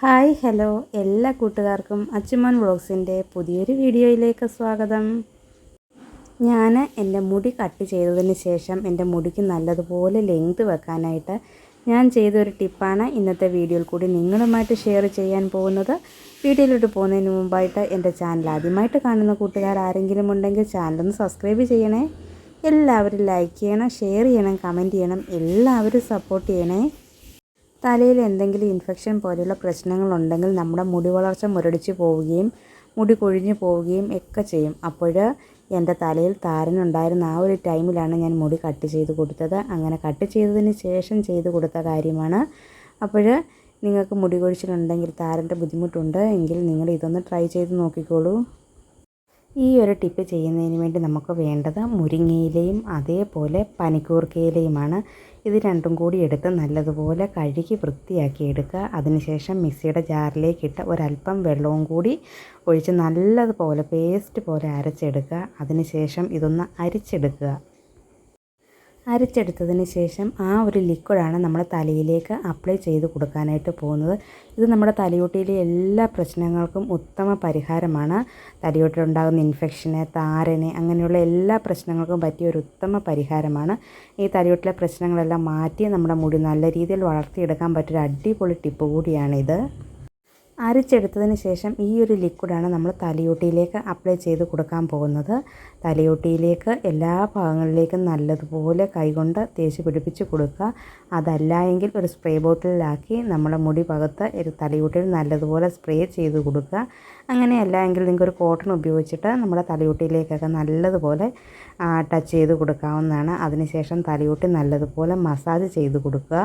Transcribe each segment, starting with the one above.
Hi hello. എല്ലാ കൂട്ടുകാർക്കും അച്ചുമോൻ വ്ളോഗ്സിന്റെ പുതിയൊരു വീഡിയോയിലേക്ക് സ്വാഗതം. ഞാൻ എന്റെ മുടി കട്ട് ചെയ്തതിന് ശേഷം എന്റെ മുടിക്ക് നല്ലതുപോലെ ലെങ്ത് വെക്കാനായിട്ട് ഞാൻ ചെയ്തൊരു ടിപ്പാണ് ഇന്നത്തെ വീഡിയോയിൽ കൂടി നിങ്ങളുമായിട്ട് ഷെയർ ചെയ്യാൻ പോകുന്നത്. വീഡിയോയിലോട്ട് പോകുന്നതിന് മുമ്പായിട്ട് എന്റെ ചാനൽ ആദ്യമായിട്ട് കാണുന്ന കൂട്ടുകാർ ആരെങ്കിലും ഉണ്ടെങ്കിൽ ചാനലൊന്ന് സബ്സ്ക്രൈബ് ചെയ്യണേ. എല്ലാവരും ലൈക്ക് ചെയ്യണം ഷെയർ ചെയ്യണം കമന്റ് ചെയ്യണം. എല്ലാവരും സപ്പോർട്ട് ചെയ്യണേ. തലയിൽ എന്തെങ്കിലും ഇൻഫെക്ഷൻ പോലെയുള്ള പ്രശ്നങ്ങളുണ്ടെങ്കിൽ നമ്മുടെ മുടി വളർച്ച മുരടിച്ച് പോവുകയും മുടി കൊഴിഞ്ഞു പോവുകയും ഒക്കെ ചെയ്യും. അപ്പോൾ എന്റെ തലയിൽ താരനുണ്ടായിരുന്ന ആ ഒരു ടൈമിലാണ് ഞാൻ മുടി കട്ട് ചെയ്ത് കൊടുത്തത്. അങ്ങനെ കട്ട് ചെയ്തതിന് ശേഷം ചെയ്ത് കൊടുത്ത കാര്യമാണ്. അപ്പോൾ നിങ്ങൾക്ക് മുടി കൊഴിച്ചിലുണ്ടെങ്കിൽ താരന്റെ ബുദ്ധിമുട്ടുണ്ട് എങ്കിൽ നിങ്ങൾ ഇതൊന്ന് ട്രൈ ചെയ്ത് നോക്കിക്കോളൂ. ഈ ഒരു ടിപ്പ് ചെയ്യുന്നതിന് വേണ്ടി നമുക്ക് വേണ്ടത് മുരിങ്ങയിലയും അതേപോലെ പനിക്കൂർക്കയിലയുമാണ്. ഇത് രണ്ടും കൂടി എടുത്ത് നല്ലതുപോലെ കഴുകി വൃത്തിയാക്കി എടുക്കുക. അതിനുശേഷം മിക്സിയുടെ ജാറിലേക്ക് ഇട്ട് ഒരല്പം വെള്ളവും കൂടി ഒഴിച്ച് നല്ലതുപോലെ പേസ്റ്റ് പോലെ അരച്ചെടുക്കുക. അതിനുശേഷം ഇതൊന്ന് അരിച്ചെടുക്കുക. അരച്ചെടുത്തതിന് ശേഷം ആ ഒരു ലിക്വിഡാണ് നമ്മൾ തലയിലേക്ക് അപ്ലൈ ചെയ്ത് കൊടുക്കാനായിട്ട് പോകുന്നത്. ഇത് നമ്മുടെ തലയോട്ടിയിലെ എല്ലാ പ്രശ്നങ്ങൾക്കും ഉത്തമ പരിഹാരമാണ്. തലയോട്ടിലുണ്ടാകുന്ന ഇൻഫെക്ഷന് താരന് അങ്ങനെയുള്ള എല്ലാ പ്രശ്നങ്ങൾക്കും പറ്റിയ ഒരു ഉത്തമ പരിഹാരമാണ്. ഈ തലയോട്ടിലെ പ്രശ്നങ്ങളെല്ലാം മാറ്റി നമ്മുടെ മുടി നല്ല രീതിയിൽ വളർത്തിയെടുക്കാൻ പറ്റിയൊരു അടിപൊളി ടിപ്പ് കൂടിയാണിത്. അരച്ചെടുത്തതിന് ശേഷം ഈ ഒരു ലിക്വിഡാണ് നമ്മൾ തലയോട്ടിയിലേക്ക് അപ്ലൈ ചെയ്ത് കൊടുക്കാൻ പോകുന്നത്. തലയോട്ടിയിലേക്ക് എല്ലാ ഭാഗങ്ങളിലേക്കും നല്ലതുപോലെ കൈകൊണ്ട് തേച്ച് പിടിപ്പിച്ച് കൊടുക്കുക. അതല്ല എങ്കിൽ ഒരു സ്പ്രേ ബോട്ടിലാക്കി നമ്മുടെ മുടി ഭാഗത്ത് ഒരു തലയോട്ടിയിൽ നല്ലതുപോലെ സ്പ്രേ ചെയ്ത് കൊടുക്കുക. അങ്ങനെയല്ല എങ്കിൽ നിങ്ങൾക്ക് ഒരു കോട്ടൺ ഉപയോഗിച്ചിട്ട് നമ്മുടെ തലയോട്ടിയിലേക്കൊക്കെ നല്ലതുപോലെ ടച്ച് ചെയ്ത് കൊടുക്കാവുന്നതാണ്. അതിനുശേഷം തലയോട്ടി നല്ലതുപോലെ മസാജ് ചെയ്ത് കൊടുക്കുക.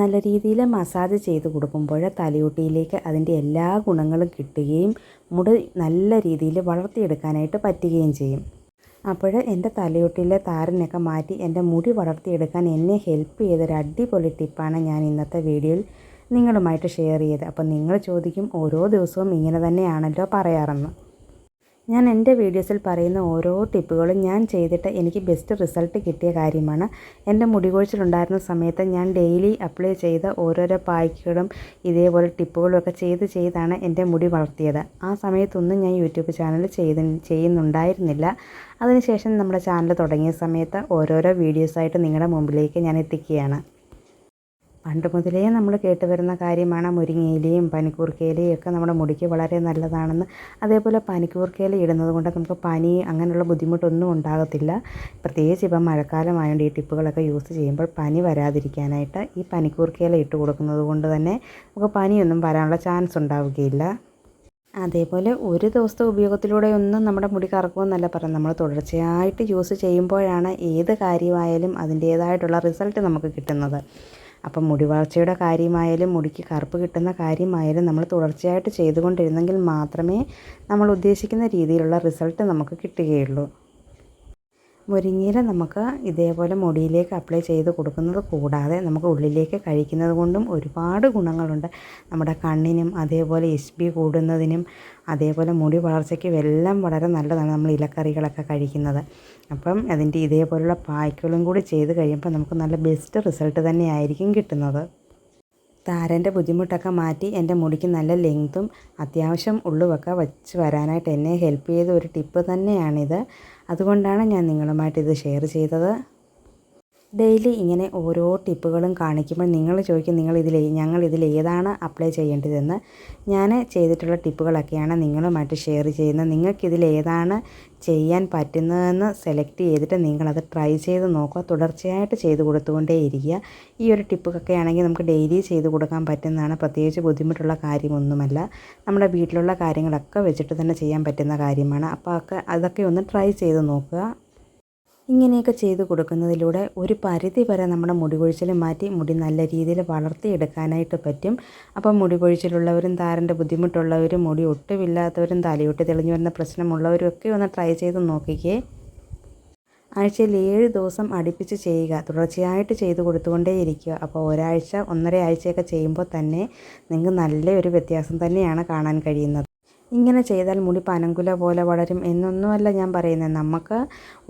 നല്ല രീതിയിൽ മസാജ് ചെയ്ത് കൊടുക്കുമ്പോൾ തലയോട്ടിയിലേക്ക് അതിന്റെ എല്ലാ ഗുണങ്ങളും കിട്ടുകയും മുടി നല്ല രീതിയിൽ വളർത്തിയെടുക്കാനായിട്ട് പറ്റുകയും ചെയ്യും. അപ്പോൾ എന്റെ തലയോട്ടിയിലെ താരനൊക്കെ മാറ്റി എന്റെ മുടി വളർത്തിയെടുക്കാൻ എന്നെ ഹെൽപ്പ് ചെയ്തൊരു അടിപൊളി ടിപ്പാണ് ഞാൻ ഇന്നത്തെ വീഡിയോയിൽ നിങ്ങളുമായിട്ട് ഷെയർ ചെയ്തത്. അപ്പോൾ നിങ്ങൾ ചോദിക്കും ഓരോ ദിവസവും ഇങ്ങനെ തന്നെയാണല്ലോ പറയാറെന്ന്. ഞാൻ എന്റെ വീഡിയോസിൽ പറയുന്ന ഓരോ ടിപ്പുകളും ഞാൻ ചെയ്തിട്ട് എനിക്ക് ബെസ്റ്റ് റിസൾട്ട് കിട്ടിയ കാര്യമാണ്. എന്റെ മുടി കൊഴിച്ചിലുണ്ടായിരുന്ന സമയത്ത് ഞാൻ ഡെയിലി അപ്ലൈ ചെയ്ത ഓരോരോ പായ്ക്കുകളും ഇതേപോലെ ടിപ്പുകളും ഒക്കെ ചെയ്ത് ചെയ്താണ് എന്റെ മുടി വളർത്തിയത്. ആ സമയത്തൊന്നും ഞാൻ യൂട്യൂബ് ചാനൽ ചെയ്ത് ചെയ്യുന്നുണ്ടായിരുന്നില്ല. അതിനുശേഷം നമ്മുടെ ചാനൽ തുടങ്ങിയ സമയത്ത് ഓരോരോ വീഡിയോസായിട്ട് നിങ്ങളുടെ മുമ്പിലേക്ക് ഞാൻ എത്തിക്കുകയാണ്. പണ്ട് മുതലേ നമ്മൾ കേട്ട് വരുന്ന കാര്യമാണ് മുരിങ്ങയിലയും പനിക്കൂർക്കയിലയും ഒക്കെ നമ്മുടെ മുടിക്ക് വളരെ നല്ലതാണെന്ന്. അതേപോലെ പനിക്കൂർക്കയില ഇടുന്നത് കൊണ്ട് നമുക്ക് പനി അങ്ങനെയുള്ള ബുദ്ധിമുട്ടൊന്നും ഉണ്ടാകത്തില്ല. പ്രത്യേകിച്ച് ഇപ്പം മഴക്കാലമായതുകൊണ്ട് ഈ ടിപ്പുകളൊക്കെ യൂസ് ചെയ്യുമ്പോൾ പനി വരാതിരിക്കാനായിട്ട് ഈ പനിക്കൂർക്കയില ഇട്ട് കൊടുക്കുന്നത് കൊണ്ട് തന്നെ നമുക്ക് പനിയൊന്നും വരാനുള്ള ചാൻസ് ഉണ്ടാവുകയില്ല. അതേപോലെ ഒരു ദിവസത്തെ ഉപയോഗത്തിലൂടെ ഒന്നും നമ്മുടെ മുടി കറക്കുമെന്നല്ല പറയുന്നത്. നമ്മൾ തുടർച്ചയായിട്ട് യൂസ് ചെയ്യുമ്പോഴാണ് ഏത് കാര്യമായാലും അതിന്റേതായിട്ടുള്ള റിസൾട്ട് നമുക്ക് കിട്ടുന്നത്. അപ്പം മുടി വളർച്ചയുടെ കാര്യമായാലും മുടിക്ക് കറുപ്പ് കിട്ടുന്ന കാര്യമായാലും നമ്മൾ തുടർച്ചയായിട്ട് ചെയ്തുകൊണ്ടിരുന്നെങ്കിൽ മാത്രമേ നമ്മൾ ഉദ്ദേശിക്കുന്ന രീതിയിലുള്ള റിസൾട്ട് നമുക്ക് കിട്ടുകയുള്ളൂ. മുരിങ്ങയില നമുക്ക് ഇതേപോലെ മുടിയിലേക്ക് അപ്ലൈ ചെയ്ത് കൊടുക്കുന്നത് കൂടാതെ നമുക്ക് ഉള്ളിലേക്ക് കഴിക്കുന്നത് കൊണ്ടും ഒരുപാട് ഗുണങ്ങളുണ്ട്. നമ്മുടെ കണ്ണിനും അതേപോലെ എസ് ബി കൂടുന്നതിനും അതേപോലെ മുടി വളർച്ചയ്ക്കും എല്ലാം വളരെ നല്ലതാണ് നമ്മൾ ഇലക്കറികളൊക്കെ കഴിക്കുന്നത്. അപ്പം അതിന്റെ ഇതേപോലുള്ള പായ്ക്കുകളും കൂടി ചെയ്ത് കഴിയുമ്പോൾ നമുക്ക് നല്ല ബെസ്റ്റ് റിസൾട്ട് തന്നെയായിരിക്കും കിട്ടുന്നത്. താരന്റെ ബുദ്ധിമുട്ടൊക്കെ മാറ്റി എന്റെ മുടിക്ക് നല്ല ലെങ്ത്തും അത്യാവശ്യം ഉള്ളുമൊക്കെ വച്ച് വരാനായിട്ട് എന്നെ ഹെൽപ്പ് ചെയ്ത ഒരു ടിപ്പ് തന്നെയാണിത്. അതുകൊണ്ടാണ് ഞാൻ നിങ്ങളുമായിട്ട് ഇത് ഷെയർ ചെയ്തത്. ഡെയിലി ഇങ്ങനെ ഓരോ ടിപ്പുകളും കാണിക്കുമ്പോൾ നിങ്ങൾ ചോദിക്കും നിങ്ങൾ ഇതിൽ ഞങ്ങൾ ഇതിൽ ഏതാണ് അപ്ലൈ ചെയ്യേണ്ടതെന്ന്? ഞാൻ ചെയ്തിട്ടുള്ള ടിപ്പുകളൊക്കെയാണ് നിങ്ങളുമായിട്ട് ഷെയർ ചെയ്യുന്നത്. നിങ്ങൾക്കിതിൽ ഏതാണ് ചെയ്യാൻ പറ്റുന്നതെന്ന് സെലക്ട് ചെയ്തിട്ട് നിങ്ങളത് ട്രൈ ചെയ്ത് നോക്കുക. തുടർച്ചയായിട്ട് ചെയ്ത് കൊടുത്തുകൊണ്ടേ ഇരിക്കുക ഈ ഒരു ടിപ്പൊക്കെ ആണെങ്കിൽ നമുക്ക് ഡെയിലി ചെയ്ത് കൊടുക്കാൻ പറ്റുന്നതാണ്. പ്രത്യേകിച്ച് ബുദ്ധിമുട്ടുള്ള കാര്യമൊന്നുമല്ല. നമ്മുടെ വീട്ടിലുള്ള കാര്യങ്ങളൊക്കെ വെച്ചിട്ട് തന്നെ ചെയ്യാൻ പറ്റുന്ന കാര്യമാണ്. അപ്പോൾ ഒക്കെ അതൊക്കെ ഒന്ന് ട്രൈ ചെയ്ത് നോക്കുക. ഇങ്ങനെയൊക്കെ ചെയ്ത് കൊടുക്കുന്നതിലൂടെ ഒരു പരിധി വരെ നമ്മുടെ മുടി കൊഴിച്ചിൽ മാറ്റി മുടി നല്ല രീതിയിൽ വളർത്തിയെടുക്കാനായിട്ട് പറ്റും. അപ്പം മുടി കൊഴിച്ചിലുള്ളവരും താരന്റെ ബുദ്ധിമുട്ടുള്ളവരും മുടി ഒട്ടുമില്ലാത്തവരും തലയൊട്ടി തെളിഞ്ഞു വരുന്ന പ്രശ്നമുള്ളവരും ഒക്കെ ഒന്ന് ട്രൈ ചെയ്ത് നോക്കിക്കേ. ആഴ്ചയിൽ ഏഴ് ദിവസം അടുപ്പിച്ച് ചെയ്യുക. തുടർച്ചയായിട്ട് ചെയ്തു കൊടുത്തുകൊണ്ടേ ഇരിക്കുക അപ്പോൾ ഒരാഴ്ച ഒന്നര ആഴ്ചയൊക്കെ ചെയ്യുമ്പോൾ തന്നെ നിങ്ങൾക്ക് നല്ലൊരു വ്യത്യാസം തന്നെയാണ് കാണാൻ കഴിയുന്നത്. ഇങ്ങനെ ചെയ്താൽ മുടി പനങ്കുല പോലെ വളരും എന്നൊന്നുമല്ല ഞാൻ പറയുന്നത്. നമുക്ക്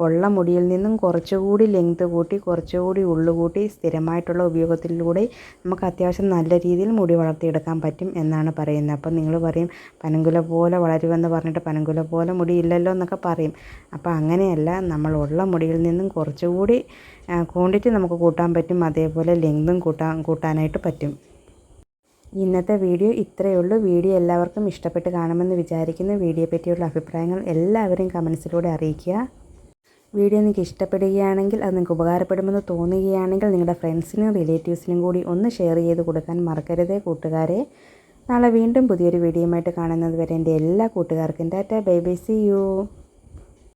ഉള്ള മുടിയിൽ നിന്നും കുറച്ചുകൂടി ലെങ്ത് കൂട്ടി കുറച്ചുകൂടി ഉള്ളു കൂട്ടി സ്ഥിരമായിട്ടുള്ള ഉപയോഗത്തിലൂടെ നമുക്ക് അത്യാവശ്യം നല്ല രീതിയിൽ മുടി വളർത്തിയെടുക്കാൻ പറ്റും എന്നാണ് പറയുന്നത്. അപ്പം നിങ്ങൾ പറയും പനങ്കുല പോലെ വളരുമെന്ന് പറഞ്ഞിട്ട് പനങ്കുല പോലെ മുടി ഇല്ലല്ലോ എന്നൊക്കെ പറയും. അപ്പോൾ അങ്ങനെയല്ല നമ്മൾ ഉള്ള മുടിയിൽ നിന്നും കുറച്ചുകൂടി ക്വാണ്ടിറ്റി നമുക്ക് കൂട്ടാൻ പറ്റും. അതേപോലെ ലെങ്തും കൂട്ടാൻ കൂട്ടാനായിട്ട് പറ്റും. ഇന്നത്തെ വീഡിയോ ഇത്രയേ ഉള്ളൂ. വീഡിയോ എല്ലാവർക്കും ഇഷ്ടപ്പെട്ട് കാണുമെന്ന് വിചാരിക്കുന്ന. വീഡിയോ പറ്റിയുള്ള അഭിപ്രായങ്ങൾ എല്ലാവരും കമൻസിലൂടെ അറിയിക്കുക. വീഡിയോ നിങ്ങൾക്ക് ഇഷ്ടപ്പെടുകയാണെങ്കിൽ അത് നിങ്ങൾക്ക് ഉപകാരപ്പെടുമെന്ന് തോന്നുകയാണെങ്കിൽ നിങ്ങളുടെ ഫ്രണ്ട്സിനും റിലേറ്റീവ്സിനും കൂടി ഒന്ന് ഷെയർ ചെയ്ത് കൊടുക്കാൻ മറക്കരുതേ കൂട്ടുകാരെ. നാളെ വീണ്ടും പുതിയൊരു വീഡിയോയുമായിട്ട് കാണുന്നത് വരെ എന്റെ എല്ലാ കൂട്ടുകാർക്കും tata. Bye bye see you.